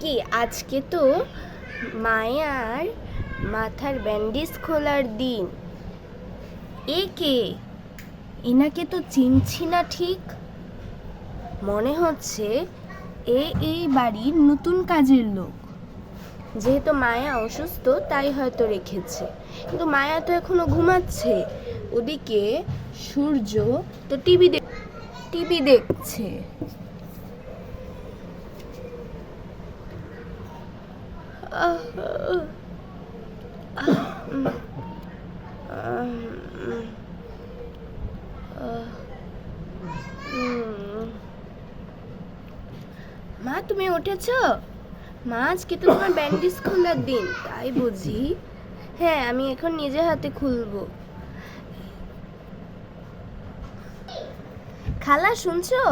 কি আজকে তো মায়ার মাথার ব্যান্ডেজ খোলার দিন। এ কে? এনাকে তো চিনছি না ঠিক। মনে হচ্ছে এ এই বাড়ির নতুন কাজের লোক। যেহেতু মায়া অসুস্থ, তাই হয়তো রেখেছে। কিন্তু মায়া তো এখনও ঘুমাচ্ছে। ওদিকে সূর্য তো টিভি টিভি দেখছে আহ, আহ, আহ, উম, আহ, উম, আহ, উম। মা, তুমি উঠেছো? মা, আজকে তো তোমার ব্যান্ডেজ খোলার দিন, তাই বুঝি? হ্যাঁ আমি এখন নিজে হাতে খুলবো। খালা, শুনছো?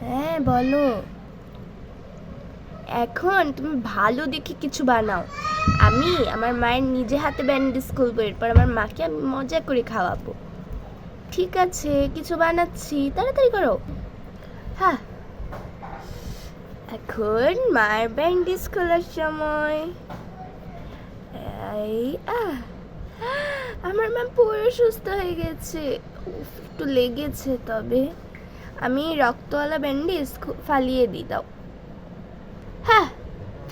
হ্যাঁ বলো। এখন তুমি ভালো দেখে কিছু বানাও। আমি আমার মায়ের নিজে হাতে ব্যান্ডেজ খুলবো এরপর আমার মাকে আমি মজা করে খাওয়াবো। ঠিক আছে, কিছু বানাচ্ছি, তাড়াতাড়ি করো। হ্যাঁ। এখন মায়ের ব্যান্ডেজ খোলার সময়। আমার মা পুরো সুস্থ হয়ে গেছে। একটু লেগেছে তবে। আমি রক্তওয়ালা ব্যান্ডেজ ফালিয়ে দিই, দাও।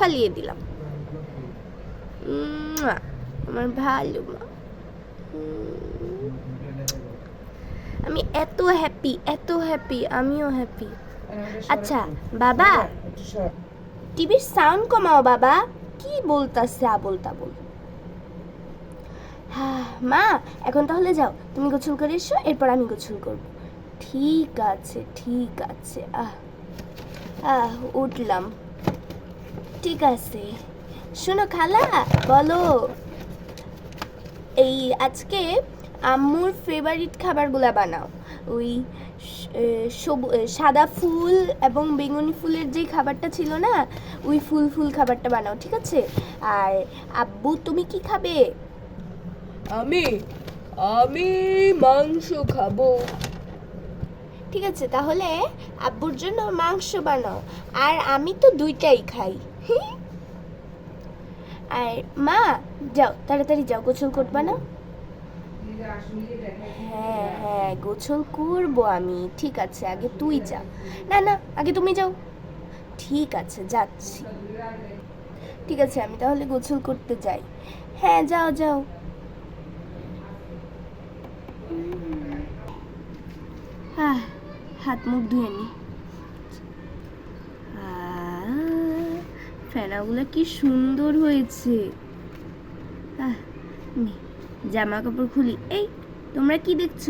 ফালিয়ে দিলাম। আমার ভালো মা। আমি এত হ্যাপি এত হ্যাপি আমিও হ্যাপি আচ্ছা বাবা, টিভির সাউন্ড কমাও বাবা। কি বলতাছে আবল তাবল? হ্যাঁ মা, এখন তাহলে যাও। তুমি গোসল করে এসো, এরপর আমি গোসল করব। ঠিক আছে ঠিক আছে। আহ আহ, উঠলাম। ঠিক আছে। শোনো খালা বলো। এই আজকে আম্মুর ফেভারিট খাবারগুলা বানাও। ওই সবু- সাদা ফুল এবং বেগুনি ফুলের যে খাবারটা ছিল না ওই ফুল ফুল খাবারটা বানাও ঠিক আছে? আর আব্বু তুমি কি খাবে? আমি আমি মাংস খাব। ঠিক আছে তাহলে আব্বুর জন্য মাংস বানাও। আর আমি তো দুইটাই খাই। আর মা, যাও, তাড়াতাড়ি যাও, গোসল করবা না? হ্যাঁ হ্যাঁ গোসল করব আমি, ঠিক আছে, আগে তুই যা। না না, আগে তুমি যাও। ঠিক আছে, যাচ্ছি। ঠিক আছে, আমি তাহলে গোসল করতে যাই। হ্যাঁ যাও যাও। হাত মুখ ধুয়ে নি আহ, ফেনাগুলো কি সুন্দর হয়েছে। জামা কাপড় খুলি। এই তোমরা কি দেখছ?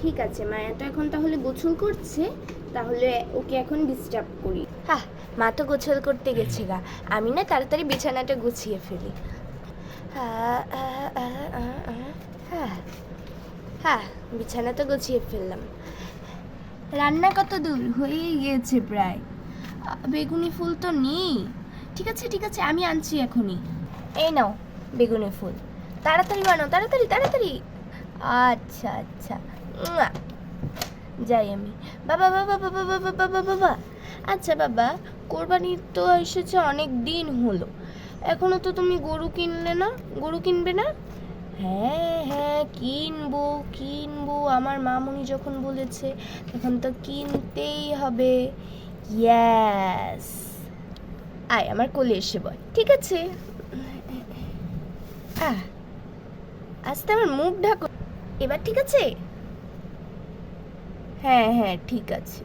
ঠিক আছে মায়া তো এখন তাহলে গোছল করছে তাহলে ওকে এখন ডিস্টার্ব করি। হ্যাঁ মা তো গোছল করতে গেছে গা। আমি না তাড়াতাড়ি বিছানাটা গুছিয়ে ফেলি। হ্যাঁ হ্যাঁ বিছানা তো গুছিয়ে ফেললাম। রান্না কত দূর? হয়ে গিয়েছে প্রায়। বেগুনি ফুল তো নেই। ঠিক আছে ঠিক আছে, আমি আনছি এখনই। এই নাও বেগুনি ফুল। তাড়াতাড়ি বানাও, তাড়াতাড়ি তাড়াতাড়ি। আচ্ছা আচ্ছা। যাই আমি। বাবা বাবা বাবা বাবা বাবা বাবা। আচ্ছা বাবা, কোরবানির তো এসেছে অনেক দিন হলো। এখনও তো তুমি গরু কিনলে না? গরু কিনবে না? হ্যাঁ হ্যাঁ কিনবো কিনবো। আমার মামুনি যখন বলেছে, তখন তো কিনতেই হবে। ইয়াস আয়, আমার কোলে এসে বল। ঠিক আছে। আহ আস্তে আমার মুখ ঢাকো। এবার ঠিক আছে? হ্যাঁ হ্যাঁ ঠিক আছে।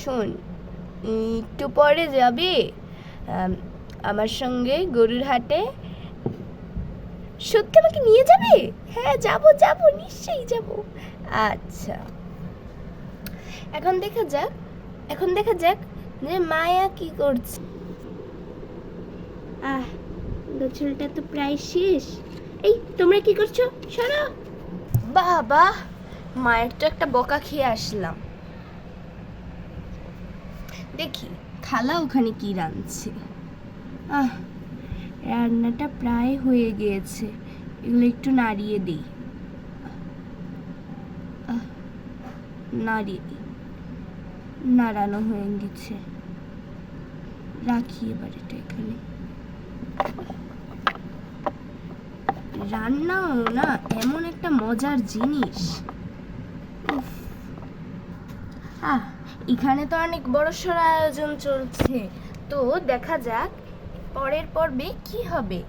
শোন, একটু পরে যাবে আমার সঙ্গে গরুর হাটে। সত্যি আমাকে নিয়ে যাবে? হ্যাঁ যাব যাব, নিশ্চয়ই যাব। আচ্ছা। এখন দেখা যাক এখন দেখা যাক যে মায়া কি করছে। আহ গোছলটা তো প্রায় শেষ। এই তোমরা কি করছ? সরো। বাবা মায়ের তো একটা বকা খেয়ে আসলাম। দেখি খালা ওখানে কি রাঁধছে? আহ রান্নাটা প্রায় হয়ে গিয়েছে। এগুলো একটু নাড়িয়ে দিই। আহ, নাড়িয়ে দিই। নাড়ানো হয়ে গেছে। রাখি এবার এটা এখানে। রান্নাও না, এমন একটা মজার জিনিস। আহ, এখানে তো অনেক বড়সড় আয়োজন চলছে। তো দেখা যাক, পরের পর্বে কি হবে।